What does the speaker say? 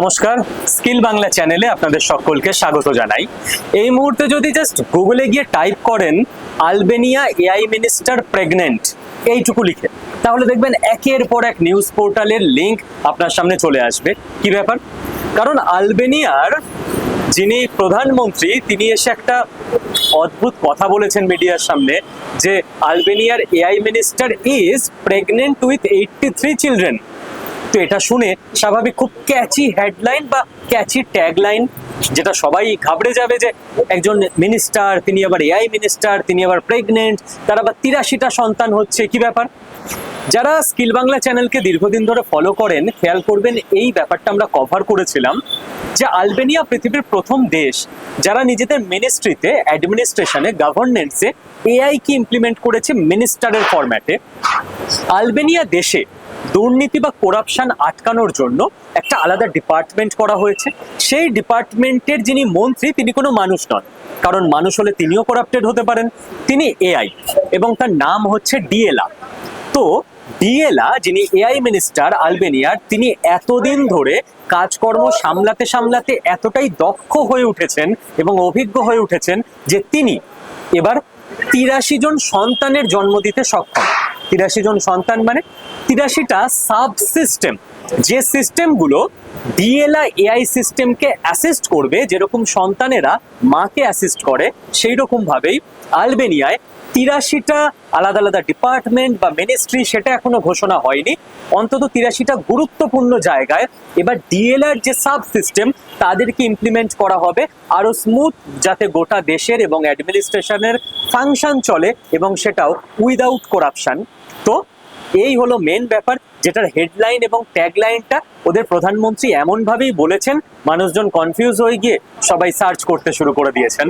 নমস্কার, স্কিল বাংলা চ্যানেলে আপনাদের সকলকে স্বাগত জানাই। এই মুহূর্তে যদি জাস্ট গুগলে গিয়ে টাইপ করেন, আলবেনিয়া এআই মিনিস্টার প্রেগনেন্ট এইটুকু লিখে, তাহলে দেখবেন একের পর এক নিউজ পোর্টালের লিংক আপনার সামনে চলে আসবে। কি ব্যাপার? কারণ আলবেনিয়ার যিনি প্রধানমন্ত্রী, তিনি এসে একটা অদ্ভুত কথা বলেছেন মিডিয়ার সামনে, যে আলবেনিয়ার AI minister is pregnant with eighty three children তো এটা শুনে স্বাভাবিক খুব ক্যাচি হেডলাইন বা ক্যাচি ট্যাগলাইন যেটা সবাই ঘাবড়ে যাবে যে একজন মিনিস্টার তিনি আবার এআই মিনিস্টার তিনি আবার প্রেগনেন্ট তার আবার তিরাশিটা সন্তান হচ্ছে, কি ব্যাপার? যারা স্কিল বাংলা চ্যানেলকে দীর্ঘদিন ধরে ফলো করেন, খেয়াল করবেন এই ব্যাপারটা আমরা কভার করেছিলাম, যে আলবেনিয়া পৃথিবীর প্রথম দেশ, যারা নিজেদের মিনিস্ট্রিতে অ্যাডমিনিস্ট্রেশনে গভর্নেন্সে এআই কি ইমপ্লিমেন্ট করেছে মিনিস্টারের ফরম্যাটে আলবেনিয়া দেশে দুর্নীতি বা করাপশন আটকানোর জন্য একটা আলাদা ডিপার্টমেন্ট করা হয়েছে। সেই ডিপার্টমেন্টের যিনি মন্ত্রী, তিনি কোনো মানুষ নন। কারণ মানুষ হলে তিনিও করাপ্টেড হতে পারেন, তিনি এআই এবং তার নাম হচ্ছে ডিএলা তো ডিএলা যিনি এআই মিনিস্টার আলবেনিয়ার, তিনি এতদিন ধরে কাজকর্ম সামলাতে সামলাতে এতটাই দক্ষ হয়ে উঠেছেন এবং অভিজ্ঞ হয়ে উঠেছেন যে তিনি এবার তিরাশি জন সন্তানের জন্ম দিতে সক্ষম। তিরাশি জন সন্তান মানে তিরাশিটা সাব সিস্টেম যে সিস্টেমগুলো ডিএলআ এআই সিস্টেমকে অ্যাসিস্ট করবে, যেরকম সন্তানেরা মাকে অ্যাসিস্ট করে সেই রকম ভাবেই আলবেনিয়ায় তিরাশিটা আলাদা আলাদা ডিপার্টমেন্ট বা মিনিস্ট্রি সেটা এখনও ঘোষণা হয়নি। অন্তত তিরাশিটা গুরুত্বপূর্ণ জায়গায় এবার ডিএলআর যে সাব সিস্টেম তাদেরকে ইমপ্লিমেন্ট করা হবে আরও স্মুথ যাতে গোটা দেশের এবং অ্যাডমিনিস্ট্রেশনের ফাংশন চলে এবং সেটাও উইদাউট করাপশন তো এই হলো মেন ব্যাপার, যেটার হেডলাইন এবং ট্যাগলাইনটা ওদের প্রধানমন্ত্রী এমনভাবেই বলেছেন, মানুষজন কনফিউজ হয়ে গিয়ে সবাই সার্চ করতে শুরু করে দিয়েছেন।